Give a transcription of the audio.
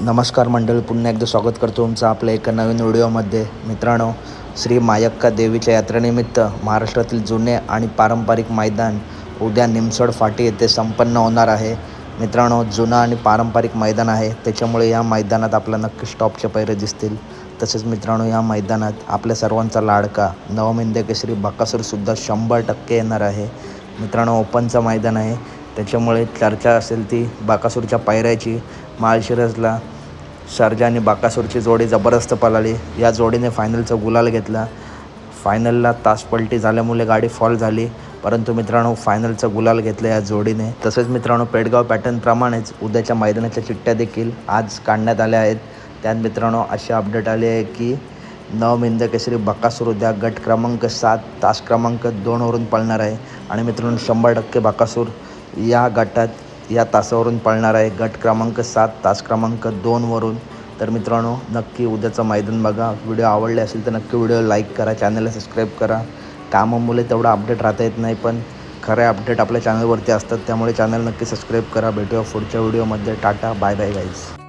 नमस्कार मंडळ पुन्हा एकदा स्वागत करतो तुमचं आपल्या एका नवीन व्हिडिओमध्ये. मित्रांनो श्री मायक्का देवीच्या यात्रेनिमित्त महाराष्ट्रातील जुने आणि पारंपरिक मैदान उद्या निमसड फाटी येथे संपन्न होणार आहे. मित्रांनो जुनं आणि पारंपरिक मैदान आहे. त्याच्यामुळे या मैदानात आपल्या नक्की स्टॉपचे पैरे दिसतील. तसेच मित्रांनो या मैदानात आपल्या सर्वांचा लाडका नवमिंद्य केसरी बकासूरसुद्धा शंभर टक्के येणार आहे. मित्रांनो ओपनचं मैदान आहे. त्याच्यामुळे चर्चा असेल ती बाकासूरच्या पायऱ्याची माळशिरसला सर्जा आणि बाकासूरची जोडी जबरदस्त पळाली. या जोडीने फायनलचा गुलाल घेतला. फायनलला तासपलटी झाल्यामुळे गाडी फॉल झाली. परंतु मित्रांनो फायनलचा गुलाल घेतला या जोडीने. तसेच मित्रांनो पेडगाव पॅटर्नप्रमाणेच उद्याच्या मैदानाच्या चिठ्ठ्या देखील आज काढण्यात आल्या आहेत. त्यात मित्रांनो अशी अपडेट आली आहे की नवमिंद केसरी बकासूर उद्या गट क्रमांक सात तास क्रमांक दोनवरून पळणार आहे. आणि मित्रांनो शंभर टक्के बकासूर या गटात या तासावरून पळणार आहे गट क्रमांक सात तास क्रमांक दोनवरून तर मित्रांनो नक्की उद्याचं मैदान बघा. व्हिडिओ आवडले असेल तर नक्की व्हिडिओ लाईक करा चॅनलला सबस्क्राईब करा. कामामुळे तेवढं अपडेट राहता येत नाही पण खरे अपडेट आपल्या चॅनलवरती असतात. त्यामुळे चॅनल नक्की सबस्क्राईब करा. भेटूया पुढच्या व्हिडिओमध्ये. Tata bye bye guys